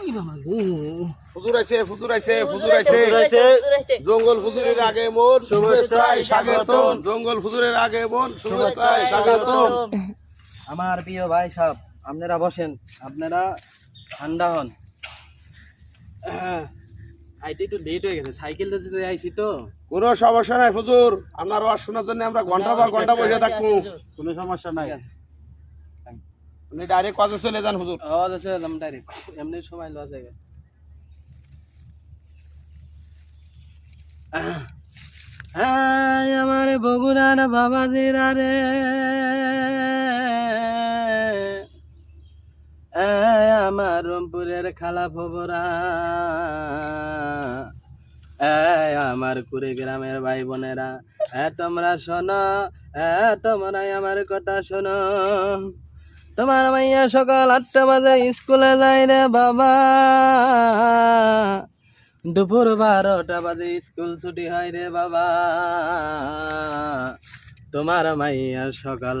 ওই বাবা গো হুজুর আইছে হুজুর আইছে হুজুর আইছে। আইছে জঙ্গল হুজুরের আগে মোর শুভেচ্ছায় স্বাগতম। জঙ্গল হুজুরের আগে মোর শুভেচ্ছায় স্বাগতম। আমার প্রিয় ভাই সাহেব আপনারা বসেন আপনারা ঠান্ডা হন। আইতে একটু লেট হয়ে গেছে আইছি তো। কোনো সমস্যা নাই হুজুর আপনার শোনার জন্য আমরা ঘণ্টা পর ঘণ্টা বসে থাকব। কোনো সমস্যা নাই। আপনি ডাইরেক্ট কাজে চলে যান হুজুর। ও যাচ্ছে এলাম ডাইরেক্ট এমনি সময় লওয়া যায় হ্যাঁ আমার বগুড়ার বাবাজির রে। আমার রংপুরের খালা ফবরা আমার কুড়ি গ্রামের ভাই বোনেরা। তোমরা শোনো তোমরা আমার কথা শোনো। তোমার মাইয়া সকাল আটটা বাজে স্কুলে যায় রে বাবা। দুপুর বারোটা বাজে স্কুল ছুটি হয় রে বাবা। তোমার মাইয়া সকাল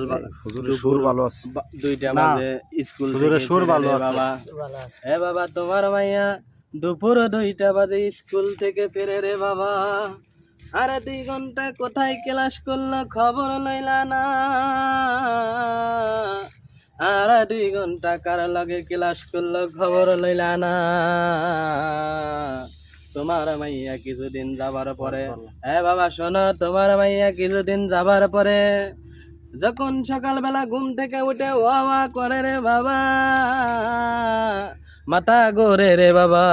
সুর ভালো আছে। দুইটা বাজে স্কুল সুর ভালো বাবা। এ বাবা তোমার মাইয়া দুপুর দুইটা বাজে স্কুল থেকে ফিরে রে বাবা। আরে দুই ঘণ্টা কোথায় ক্লাস করল খবর লইলা না। আর দুই ঘণ্টা কার লগে ক্লাস করল খবর লইলা না। তোমার মাইয়া কিছুদিন যাবার পরে এ বাবা শোনো তোমার মাইয়া কিছুদিন যাবার পরে যখন সকালবেলা ঘুম থেকে উঠে ওয়া করে রে বাবা মাথা গোরে রে বাবা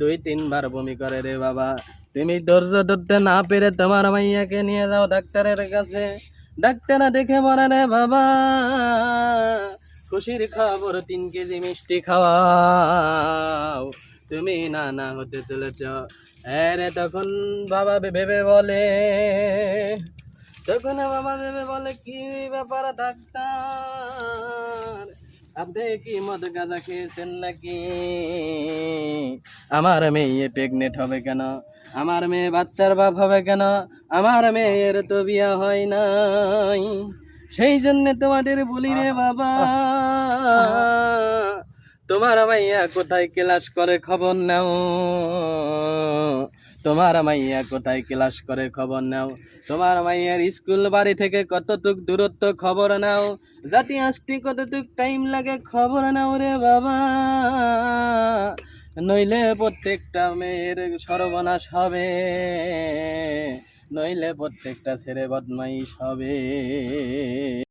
দুই তিনবার বমি করে রে বাবা। তুমি ধৈর্য ধরতে না পেরে তোমার মাইয়াকে নিয়ে যাও ডাক্তারের কাছে। ডাক্তার দেখে বলে রে বাবা, খুশির খবর তিন কেজি মিষ্টি খাওয়াও। তুমি না না হতে চলেছ। আরে তখন বাবা ভেবে বলে, তখন বাবা ভেবে বলে, কি ব্যাপার ডাক্তার? আপনি কি মদ গাঁজা খেয়েছেন নাকি? আমার মেয়ে প্রেগনেন্ট হবে কেন? আমার মেয়ে বাচ্চার বাপ হবে কেন? আমার মেয়ের তো বিয়া হয় নাই। সেই জন্য তোমাদের বলি রে বাবা, তোমার মাইয়া কোথায় ক্লাস করে খবর নাও? তোমার মাইয়া কোথায় ক্লাস করে খবর নাও? তোমার মাইয়ার স্কুল বাড়ি থেকে কতটুক দূরত্ব খবর নাও? জাতি আসতে কতটুক টাইম লাগে খবর নাও রে বাবা। নইলে প্রত্যেকটা মেয়ের সর্বনাশ হবে। নইলে প্রত্যেকটা ছেলে বদমাইশ হবে।